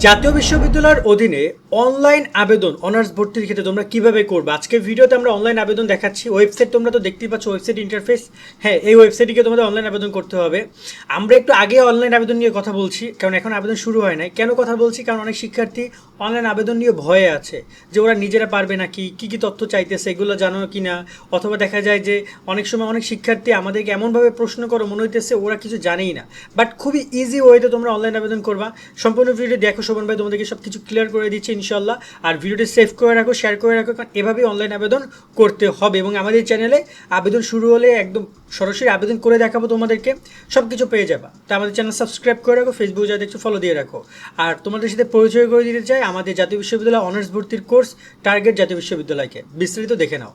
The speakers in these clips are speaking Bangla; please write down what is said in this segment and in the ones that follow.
জাতীয় বিশ্ববিদ্যালয়ের অধীনে অনলাইন আবেদন অনার্স ভর্তির ক্ষেত্রে তোমরা কীভাবে করবে? আজকে ভিডিওতে আমরা অনলাইন আবেদন দেখাচ্ছি। ওয়েবসাইট তোমরা তো দেখতেই পাচ্ছ ওয়েবসাইট ইন্টারফেস হ্যাঁ এই ওয়েবসাইটে তোমাদের অনলাইন আবেদন করতে হবে। আমরা একটু আগে অনলাইন আবেদন নিয়ে কথা বলছি, কারণ এখন আবেদন শুরু হয় নাই। কেন কথা বলছি? কারণ অনেক শিক্ষার্থী অনলাইন আবেদন নিয়ে ভয়ে আছে, যে ওরা নিজেরা পারবে নাকি, কী কী তথ্য চাইতেছে, এগুলো জানো কি না? অথবা দেখা যায় যে অনেক সময় অনেক শিক্ষার্থী আমাদেরকে এমনভাবে প্রশ্ন করো, মনে হইতেছে ওরা কিছু জানেই না। বাট খুবই ইজি ওয়েতে তোমরা অনলাইন আবেদন করবা। সম্পূর্ণ ভিডিও দেখো, শোভন ভাই তোমাদেরকে সব কিছু ক্লিয়ার করে দিচ্ছে ইনশাল্লাহ আর ভিডিওটি সেভ করে রাখো শেয়ার করে রাখো, কারণ এভাবেই অনলাইন আবেদন করতে হবে এবং আমাদের চ্যানেলে আবেদন শুরু হলে একদম সরাসরি আবেদন করে দেখাবো তোমাদেরকে সব কিছু পেয়ে যাবা। তা আমাদের চ্যানেল সাবস্ক্রাইব করে রাখো ফেসবুক যা দেখছ ফলো দিয়ে রাখো। আর তোমাদের সাথে পরিচয় করে দিতে চাই, আমাদের জাতীয় বিশ্ববিদ্যালয় অনার্স ভর্তির কোর্স টার্গেট জাতীয় বিশ্ববিদ্যালয়কে। বিস্তারিত দেখে নাও।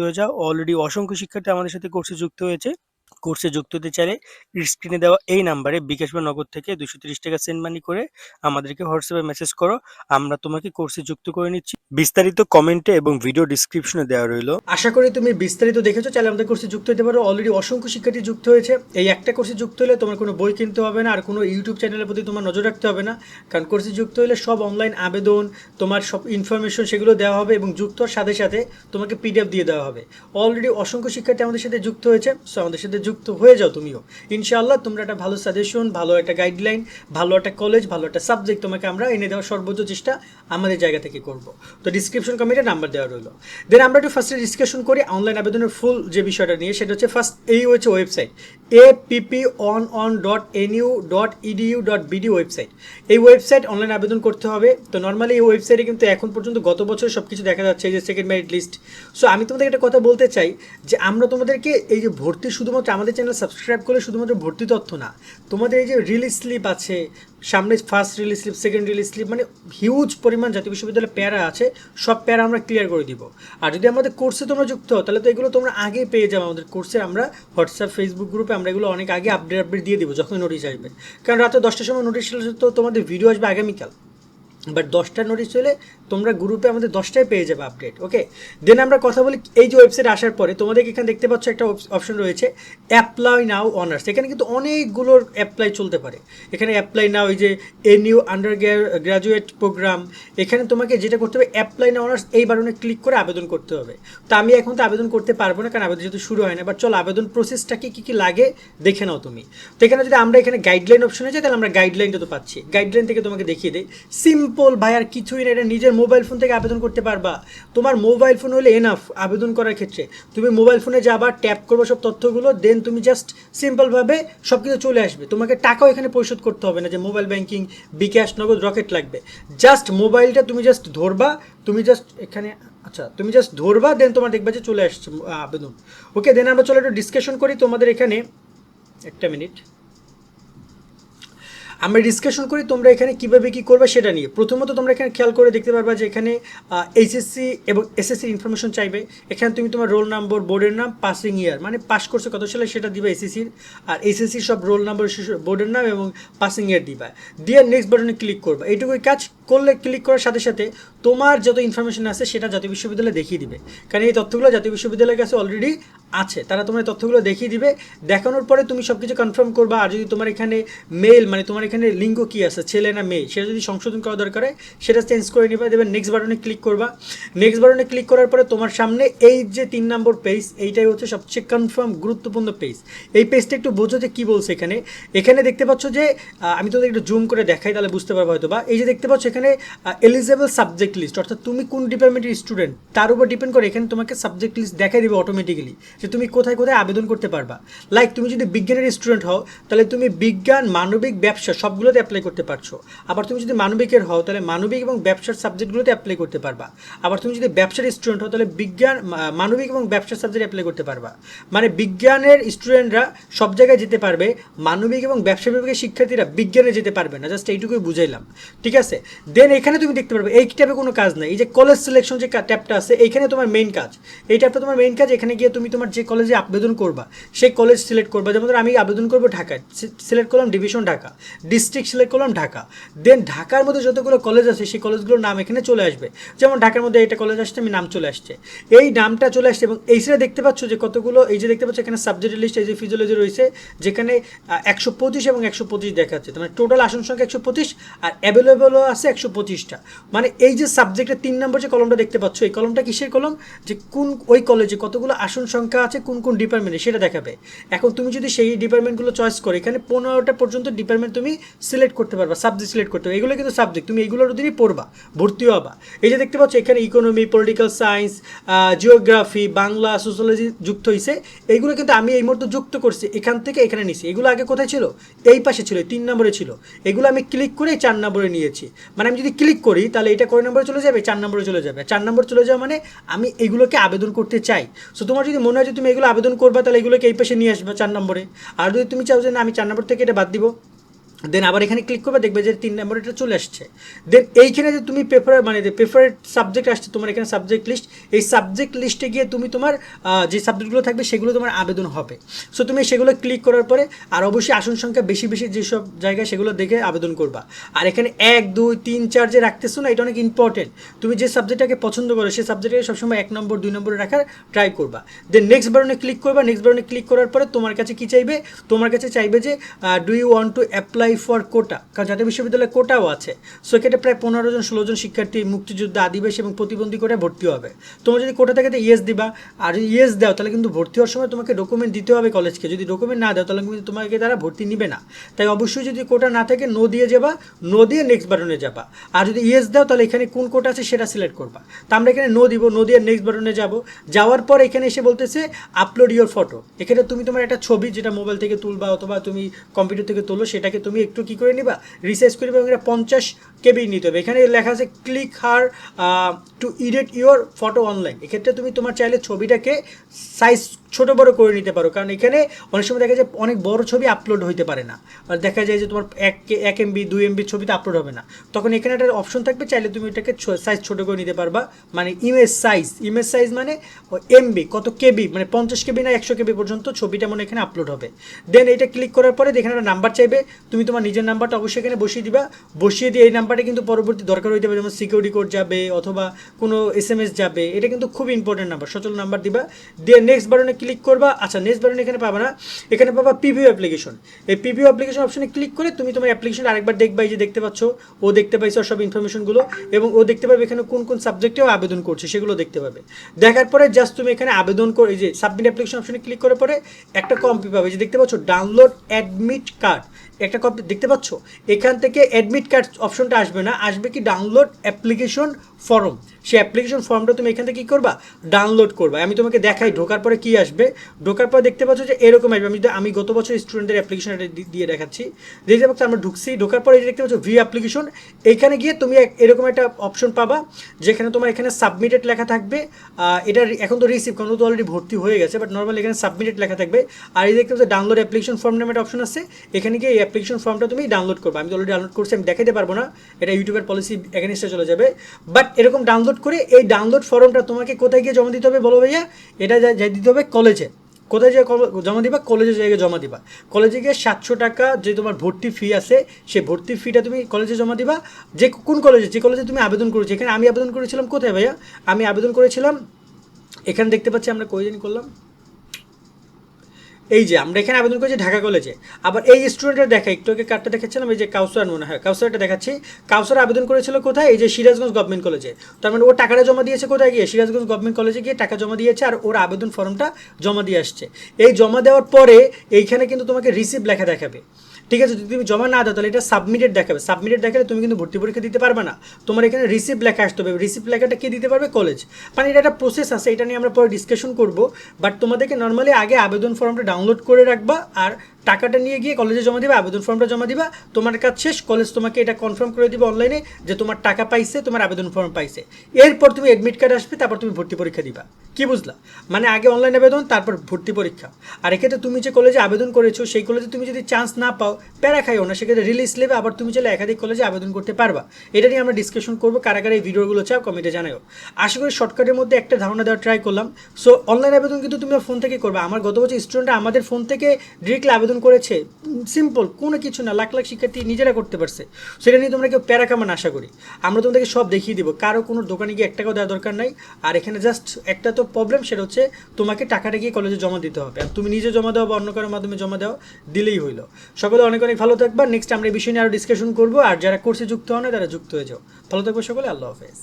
হয়ে যাও। অলরেডি অসংখ্য শিক্ষার্থী আমাদের সাথে কোর্সে যুক্ত হয়েছে। কোর্সে যুক্ত হতে চাইলে স্ক্রিনে দেওয়া এই নাম্বারে বিকাশ বা থেকে দুশো টাকা সেন্ড মানি করে আমাদেরকে হোয়াটসঅ্যাপে মেসেজ করো, আমরা তোমাকে কোর্সে যুক্ত করে নিচ্ছি। বিস্তারিত কমেন্টে এবং ভিডিও ডিসক্রিপশনে দেওয়া রইল। আশা করি তুমি বিস্তারিত দেখেছ, চাইলে আমাদের কোর্সে যুক্ত হতে পারো। অলরেডি অসংখ্য শিক্ষার্থী যুক্ত হয়েছে। এই একটা কোর্সে যুক্ত হলে তোমার কোনো বই কিনতে হবে না, আর কোনো ইউটিউব চ্যানেলের প্রতি তোমার নজর রাখতে হবে না। কারণ কোর্সে যুক্ত হলে সব অনলাইন আবেদন, তোমার সব ইনফরমেশন সেগুলো দেওয়া হবে এবং যুক্ত সাথে সাথে তোমাকে পিডিএফ দিয়ে দেওয়া হবে। অলরেডি অসংখ্য শিক্ষার্থী আমাদের সাথে যুক্ত হয়েছে সো আমাদের সাথে যুক্ত হয়ে যাও তুমিও। ইনশাআল্লাহ তোমরা একটা ভালো সাজেশন ভালো একটা গাইডলাইন ভালো একটা কলেজ ভালো একটা সাবজেক্ট তোমাকে আমরা এনে দেওয়ার সর্বোচ্চ চেষ্টা আমাদের জায়গা থেকে করব। তো ডিসক্রিপশন কমেন্টে নাম্বার দেওয়া রইল। দেন আমরা একটু ফার্স্টে ডিসকাশন করি অনলাইন আবেদনের ফুল যে বিষয়টা নিয়ে, সেটা হচ্ছে ফার্স্ট এই হচ্ছে website A PP one one dot N U dot EDU dot BD website এই ওয়েবসাইট অনলাইন আবেদন করতে হবে। তো নর্মালি এই ওয়েবসাইটে কিন্তু এখন পর্যন্ত গত বছর সব কিছু দেখা যাচ্ছে যে সেকেন্ড মেরিট লিস্ট সো আমি তোমাদের একটা কথা বলতে চাই যে আমরা তোমাদেরকে এই যে ভর্তি শুধুমাত্র আমাদের চ্যানেল সাবস্ক্রাইব করলে শুধুমাত্র ভর্তি তথ্য না। তোমাদের এই যে রিলিজ স্লিপ আছে, সামনে first release slip second release slip মানে হিউজ পরিমাণ জাতীয় বিশ্ববিদ্যালয়ের প্যারা আছে, সব প্যারা আমরা ক্লিয়ার করে দিব। আর যদি আমাদের কোর্সে তোমরা যুক্ত হও, তাহলে তো এগুলো তোমরা আগে পেয়ে যাবে। আমাদের কোর্সে আমরা হোয়াটসঅ্যাপ ফেসবুক গ্রুপে আমরা এগুলো অনেক আগে আপডেট আপডেট দিয়ে দিব যখন নোটিশ আসবে। কারণ রাতে দশটার সময় নোটিশ তো তোমাদের ভিডিও আসবে আগামীকাল। বাট দশটা নোটিশ চলে তোমরা গ্রুপে আমাদের দশটায় পেয়ে যাবে আপডেট ওকে দেন আমরা কথা বলি, এই যে ওয়েবসাইট আসার পরে তোমাদের এখানে দেখতে পাচ্ছ একটা অপশন রয়েছে অ্যাপ্লাই নাও অনার্স এখানে কিন্তু অনেকগুলোর অ্যাপ্লাই চলতে পারে। এখানে অ্যাপ্লাই নাও এই যে N U undergraduate programme এখানে তোমাকে যেটা করতে হবে অ্যাপ্লাই নাও অনার্স এই বাটনে ক্লিক করে আবেদন করতে হবে। তো আমি এখন তো আবেদন করতে পারব না, কারণ আবেদন যেহেতু শুরু হয় না। বাট চলো, আবেদন প্রসেসটা কি, কী লাগে দেখে নাও তুমি। তো এখানে যদি আমরা এখানে গাইডলাইন অপশনে যাই তাহলে আমরা গাইডলাইনটা তো পাচ্ছি। গাইডলাইন থেকে তোমাকে দেখিয়ে দিই। সিম্পল ভাই, আর কিছুই না, এটা নিজের মোবাইল ফোন থেকে আবেদন করতে পারবা। তোমার মোবাইল ফোন হলে এনাফ আবেদন করার ক্ষেত্রে। তুমি মোবাইল ফোনে যাবা ট্যাপ করব সব তথ্যগুলো দেন তুমি জাস্ট সিম্পলভাবে সব কিছু চলে আসবে। তোমাকে টাকাও এখানে পরিশোধ করতে হবে না যে মোবাইল ব্যাঙ্কিং বিকাশ নগদ রকেট লাগবে। জাস্ট মোবাইলটা তুমি জাস্ট ধরবা, তুমি জাস্ট এখানে আচ্ছা তুমি জাস্ট ধরবা দেন তোমার দেখবা যে চলে আসছে আবেদন। ওকে দেন আমরা চলো একটু ডিসকাশন করি তোমাদের এখানে। একটা মিনিট আমরা ডিসকাশন করি তোমরা এখানে কীভাবে কী করবে সেটা নিয়ে। প্রথমত তোমরা এখানে খেয়াল করে দেখতে পারবা যে এখানে এইচএসসি এবং এসএসসির ইনফরমেশন চাইবে। এখানে তুমি তোমার রোল নাম্বার বোর্ডের নাম পাসিং ইয়ার মানে পাস করছে কত সালে সেটা দিবে এসএসসির আর এসএসসির সব রোল নাম্বার বোর্ডের নাম এবং পাসিং ইয়ার দিবা। দিয়ে নেক্সট বাটনে ক্লিক করবা। এইটুকুই কাজ করলে ক্লিক করার সাথে সাথে তোমার যত ইনফরমেশন আছে সেটা জাতীয় বিশ্ববিদ্যালয়ে দেখিয়ে দিবে। কারণ এই তথ্যগুলো জাতীয় বিশ্ববিদ্যালয়ের কাছে অলরেডি আছে, তারা তোমার তথ্যগুলো দেখিয়ে দিবে। দেখানোর পরে তুমি সব কিছু কনফার্ম করবা। আর যদি তোমার এখানে মেল মানে তোমার এখানে লিঙ্গ কী আছে, ছেলে না মেয়ে, সেটা যদি সংশোধন করা দরকার হয়, সেটা চেঞ্জ করে নিবা। দেবে নেক্সট বাটনে ক্লিক করবা। নেক্সট বাটনে ক্লিক করার পরে তোমার সামনে এই যে তিন নম্বর পেজ এইটাই হচ্ছে সবচেয়ে কনফার্ম গুরুত্বপূর্ণ পেজ এই পেজটা একটু বোঝো যে কী বলছে এখানে। এখানে দেখতে পাচ্ছ যে আমি তোদের একটু জুম করে দেখাই, তাহলে বুঝতে পারব হয়তো বা এই যে দেখতে পাচ্ছ এখানে এলিজেবল সাবজেক্ট লিস্ট অর্থাৎ তুমি কোন ডিপার্টমেন্টের স্টুডেন্ট তার উপর ডিপেন্ড করে এখানে তোমাকে সাবজেক্ট লিস্ট দেখাই দেবে অটোমেটিক্যালি যে তুমি কোথায় কোথায় আবেদন করতে পারবা। লাইক তুমি যদি বিজ্ঞানের স্টুডেন্ট হও, তাহলে তুমি বিজ্ঞান, মানবিক, ব্যবসা সবগুলোতে অ্যাপ্লাই করতে পারছ। আবার তুমি যদি মানবিকের হও, তাহলে মানবিক এবং ব্যবসার সাবজেক্টগুলোতে অ্যাপ্লাই করতে পারবা। আবার তুমি যদি ব্যবসার স্টুডেন্ট হও, তাহলে বিজ্ঞান মানবিক এবং ব্যবসার সাবজেক্ট অ্যাপ্লাই করতে পারবা। মানে বিজ্ঞানের স্টুডেন্টরা সব জায়গায় যেতে পারবে, মানবিক এবং ব্যবসা বিভাগের শিক্ষার্থীরা বিজ্ঞানে যেতে পারবে না। জাস্ট এইটুকুই বুঝাইলাম। ঠিক আছে? দেন এখানে তুমি দেখতে পারবে, এই ট্যাবে কোনো কাজ নাই। এই যে কলেজ সিলেকশন যে ট্যাবটা আছে, এইখানে তোমার মেইন কাজ। এই ট্যাবটা তোমার মেইন কাজ, এখানে গিয়ে তুমি তোমার যে কলেজে আবেদন করবা, সেই কলেজ সিলেক্ট করবা। যেমন আমি আবেদন করব ঢাকায় সিলেক্ট করলাম ডিভিশন ঢাকা ডিস্ট্রিক্ট সিলেক্ট করলাম ঢাকা। দেন ঢাকার মধ্যে যতগুলো কলেজ আছে, সেই কলেজগুলোর নাম এখানে চলে আসবে। যেমন ঢাকার মধ্যে এটা কলেজ আসছে, আমি নাম চলে আসছে। এই নামটা চলে আসছে এবং এই সাইডে দেখতে পাচ্ছ যে কতগুলো, এই যে দেখতে পাচ্ছ এখানে সাবজেক্ট লিস্ট এই যে ফিজিওলজি রয়েছে, যেখানে একশো পঁচিশ এবং একশো পঁচিশ দেখাচ্ছে। মানে টোটাল আসন সংখ্যা একশো পঁচিশ আর অ্যাভেলেবলও আছে একশো পঁচিশটা। মানে এই যে সাবজেক্টের তিন নম্বর যে কলমটা দেখতে পাচ্ছ, এই কলমটা কিসের কলম যে কোন, ওই কলেজে কতগুলো আসন সংখ্যা আছে, কোন কোন ডিপার্টমেন্টে সেটা দেখাবে। এখন তুমি যদি সেই ডিপার্টমেন্টগুলো চয়েস করো, এখানে পনেরোটা পর্যন্ত ডিপার্টমেন্ট তুমি সিলেক্ট করতে পারবা সাবজেক্ট সিলেক্ট করতে পারবে। এগুলো কিন্তু সাবজেক্ট তুমি এইগুলোর অধীনেই পড়বা, ভর্তি হবা। এই যে দেখতে পাচ্ছ, এখানে economy political science geography Bangla sociology যুক্ত হয়েছে এইগুলো কিন্তু আমি এই মুহূর্তে যুক্ত করছি, এখান থেকে এখানে নিছি। এগুলো আগে কোথায় ছিল? এই পাশে ছিল তিন নম্বরে ছিল। এগুলো আমি ক্লিক করে চার নম্বরে নিয়েছি। মানে আমি যদি ক্লিক করি, তাহলে এটা কয় নম্বরে চলে যাবে? চার নম্বরে চলে যাবে। চার নম্বর চলে যাওয়া মানে আমি এগুলোকে আবেদন করতে চাই। সো তোমার যদি মনে হয় যে তুমি এগুলো আবেদন করবা, তাহলে এগুলোকে এই পাশে নিয়ে আসবে চার নম্বরে। আর যদি তুমি চাও যে না, আমি চার নম্বর থেকে এটা বাদ দিব দেন আবার এখানে ক্লিক করবে, দেখবে যে তিন নম্বর এটা চলে আসছে। দেন এইখানে যে তুমি পেপার মানে যে প্রেফারেড সাবজেক্ট আসছে, তোমার এখানে সাবজেক্ট লিস্ট এই সাবজেক্ট লিস্টে গিয়ে তুমি তোমার যে সাবজেক্টগুলো থাকবে, সেগুলো তোমার আবেদন হবে। সো তুমি সেগুলো ক্লিক করার পরে, আর অবশ্যই আসন সংখ্যা বেশি বেশি যেসব জায়গায় সেগুলো দেখে আবেদন করবা। আর এখানে এক, দুই, তিন, চার যে রাখতেছো না, এটা অনেক ইম্পর্টেন্ট তুমি যে সাবজেক্টটাকে পছন্দ করো, সেই সাবজেক্টটাকে সবসময় এক নম্বর, দুই নম্বরে রাখার ট্রাই করবা। দেন নেক্সট বারনে ক্লিক করবা নেক্সট বারনে ক্লিক করার পরে তোমার কাছে কি চাইবে? তোমার কাছে চাইবে যে do you want to apply for quota কারণ জাতীয় বিশ্ববিদ্যালয়ে কোটাও আছে। সো এক্ষেত্রে প্রায় পনেরো জন, ষোলো জন শিক্ষার্থী, মুক্তিযুদ্ধ আদিবাসী এবং প্রতিবন্ধী কোটায় ভর্তি হবে। তোমার যদি কোটা থাকে ইয়েস দিবা, আর যদি ইয়েস দাও, তাহলে কিন্তু ভর্তি হওয়ার সময় তোমাকে ডকুমেন্ট দিতে হবে কলেজকে যদি ডকুমেন্ট না দাও, তাহলে কিন্তু তোমাকে তারা ভর্তি নিবে না। তাই অবশ্যই যদি কোটা না থাকে নো দিয়ে যাবা নো দিয়ে নেক্সট বাটনে যাবা। আর যদি ইয়েস দাও, তাহলে এখানে কোন কোটা আছে সেটা সিলেক্ট করবা। তা আমরা এখানে নো দিব নো দিয়ে নেক্সট বাটনে যাব। যাওয়ার পর এখানে এসে বলতেছে আপলোড ইওর ফটো এখানে তুমি তোমার একটা ছবি, যেটা মোবাইল থেকে তুলবা অথবা তুমি কম্পিউটার থেকে তোলো, সেটাকে তুমি একটু কি করে নিবা? রিসার্চ করে পঞ্চাশ কেবি নিতে হবে। এখানে লেখা আছে, click here to edit your photo online. এক্ষেত্রে তুমি তোমার চাইলে ছবিটাকে সাইজ ছোটো বড় করে নিতে পারো। কারণ এখানে অনেক সময় দেখা যায় অনেক বড় ছবি আপলোড হইতে পারে না। আর দেখা যায় যে তোমার এক এক এমবি, দুই এমবি ছবিতে আপলোড হবে না। তখন এখানে একটা অপশন থাকবে, চাইলে তুমি এটাকে সাইজ ছোটো করে নিতে পারবা। মানে ইমেজ সাইজ। ইমেজ সাইজ মানে এমবি, কত কেবি? মানে পঞ্চাশ কেবি না একশো কেবি পর্যন্ত ছবিটা মনে এখানে আপলোড হবে। দেন এটা ক্লিক করার পরে এখানে একটা নাম্বার চাইবে। তুমি তোমার নিজের নাম্বারটা অবশ্যই এখানে বসিয়ে দিবা। বসিয়ে দিয়ে এই নাম্বারটা কিন্তু পরবর্তী দরকার হইতে পারে, যেমন সিকিউরিটি কোড যাবে অথবা কোনো এস এম এস যাবে, এটা কিন্তু খুব ইম্পর্টেন্ট নাম্বার সচল নাম্বার দিবা। দিয়ে নেক্সট বাটনে ক্লিক করবা। আচ্ছা নেক্সট বাটনে এখানে পাবা না, এখানে পাবা পিভিউ অ্যাপ্লিকেশন এই পিভিউ অ্যাপ্লিকেশন অপশনে ক্লিক করে তুমি তোমার অ্যাপ্লিকেশন আরেকবার দেখবা, এই যে দেখতে পাচ্ছ, ও দেখতে পাইছো সব ইনফরমেশনগুলো এবং ও দেখতে পাবে এখানে কোন কোন সাবজেক্টেও আবেদন করছে, সেগুলো দেখতে পাবে। দেখার পরে জাস্ট তুমি এখানে আবেদন করে যে সাবমিট অ্যাপ্লিকেশন অপশনে ক্লিক করার পরে একটা কপি পাবে যে দেখতে পাচ্ছ ডাউনলোড অ্যাডমিট কার্ড একটা কপি দেখতে পাচ্ছ? এখান থেকে অ্যাডমিট কার্ড অপশনটা আসবে না, আসবে কি ডাউনলোড অ্যাপ্লিকেশন ফর্ম সেই অ্যাপ্লিকেশন ফর্মটা তুমি এখান থেকে কী করবা? ডাউনলোড করবা। আমি তোমাকে দেখাই ঢোকার পরে কি আসবে। ঢোকার পরে দেখতে পাচ্ছ যে এরকম আসবে। আমি আমি গত বছর স্টুডেন্টের অ্যাপ্লিকেশন দিয়ে দেখাচ্ছি। দেখতে পাচ্ছ আমরা ঢুকছি, ঢোকার পরে দেখতে পাচ্ছ ভি অ্যাপ্লিকেশন এখানে গিয়ে তুমি এরকম একটা অপশন পাবা, যেখানে তোমার এখানে সাবমিটেড লেখা থাকবে। এটা এখন তো রিসিভ কারণ তো অলরেডি ভর্তি হয়ে গেছে বাট নর্মালি এখানে সাবমিটেড লেখা থাকবে। আর এই দেখতে পাচ্ছ ডাউনলোড অ্যাপ্লিকেশন ফর্ম নামে একটা অপশন আছে। এখানে গিয়ে এই অ্যাপ্লিকেশন ফর্মটা তুমি ডাউনলোড করবে। আমি তো অলরেডি ডাউনলোড করছি, আমি দেখাতে পারব না। এটা ইউটিউবের পলিসি এগেনিস্টে চলে যাবে। বাট এরকম ডাউনলোড করে এই ডাউনলোড ফর্মটা তোমাকে কোথায় গিয়ে জমা দিতে হবে বলো ভাইয়া? এটা যা যা দিতে হবে কলেজে কোথায় যে জমা দিবা? কলেজে জায়গায় জমা দিবা। কলেজে গিয়ে সাতশো টাকা যে তোমার ভর্তি ফি আছে, সেই ভর্তি ফিটা তুমি কলেজে জমা দিবা। যে কোন কলেজে যে কলেজে তুমি আবেদন করেছ। এখানে আমি আবেদন করেছিলাম কোথায় ভাইয়া? আমি আবেদন করেছিলাম, এখানে দেখতে পাচ্ছি আমরা কই করলাম? এই যে, আমরা এখানে আবেদন করেছি ঢাকা কলেজে। আবার এই স্টুডেন্টের দেখা একটু আগে কার্ডটা দেখাচ্ছিলাম, এই যে কাউসার মনে হয়, কাউসারটা দেখাচ্ছি। কাউসার আবেদন করেছিল কোথায়? এই যে সিরাজগঞ্জ গভর্নমেন্ট কলেজে তার মানে ও টাকাটা জমা দিয়েছে কোথায় গিয়ে? সিরাজগঞ্জ গভর্নমেন্ট কলেজে গিয়ে টাকা জমা দিয়েছে আর ওর আবেদন ফর্মটা জমা দিয়ে আসছে। এই জমা দেওয়ার পরে এইখানে কিন্তু তোমাকে রিসিভ লেখা দেখাবে। ঠিক আছে, যদি তুমি জমা না দাও, তাহলে এটা সাবমিটেড দেখাবে। সাবমিটেড দেখালে তুমি কিন্তু ভর্তি পরীক্ষা দিতে পারবে না। তোমার এখানে রিসিপ্ট লেখা আসতে হবে। রিসিপ্ট লেখাটা কে দিতে পারবে? কলেজ মানে এটা একটা প্রসেস আছে, এটা নিয়ে আমরা পরে ডিসকাশন করব। বাট তোমাদেরকে নর্মালি আগে আবেদন ফর্মটা ডাউনলোড করে রাখবা আর টাকাটা নিয়ে গিয়ে কলেজে জমা দিবা, আবেদন ফর্মটা জমা দিবা, তোমার কাজ শেষ কলেজ তোমাকে এটা কনফার্ম করে দিবে অনলাইনে যে তোমার টাকা পাইছে, তোমার আবেদন ফর্ম পাইছে। এরপর তুমি অ্যাডমিট কার্ড আসবে, তারপর তুমি ভর্তি পরীক্ষা দিবা। কি বুঝলা? মানে আগে অনলাইন আবেদন, তারপর ভর্তি পরীক্ষা। আর এক্ষেত্রে তুমি যে কলেজে আবেদন করেছ, সেই কলেজে তুমি যদি চান্স না পাও, প্যারা খাইও না, সেক্ষেত্রে রিলিজ নেবে, আবার তুমি চাইলে একাধিক কলেজে আবেদন করতে পারবা। এটা নিয়ে আমরা ডিসকাশন করব, কারা কারা এই ভিডিওগুলো চাও কমেন্টে জানাও আশা করি শর্টকাটের মধ্যে একটা ধারণা দেওয়ার ট্রাই করলাম। সো অনলাইন আবেদন কিন্তু তুমি ফোন থেকে করবে। আমার গত বছর স্টুডেন্টরা আমাদের ফোন থেকে ডিরেক্টলি আবেদন করেছে সিম্পল কোনো কিছু না, লাখ লাখ শিক্ষার্থী নিজেরা করতে পারছে। সেটা নিয়ে তোমরা কেউ প্যারা কামান আশা করি। আমরা তোমাদেরকে সব দেখিয়ে দিব, কারও কোনো দোকানে গিয়ে এক টাকাও দেওয়ার দরকার নাই। আর এখানে জাস্ট একটা তো প্রবলেম সেটা হচ্ছে তোমাকে টাকাটা গিয়ে কলেজে জমা দিতে হবে। আর তুমি নিজে জমা দাও বা অন্য কারোর মাধ্যমে জমা দাও, দিলেই হইল। সকলে অনেক অনেক ভালো থাকবা। নেক্সট আমরা এই বিষয় নিয়ে আরও ডিসকাশন করব। আর যারা কোর্সে যুক্ত হন তারা যুক্ত হয়ে যাও। ভালো থাকবে সকলে, আল্লাহ হাফেজ।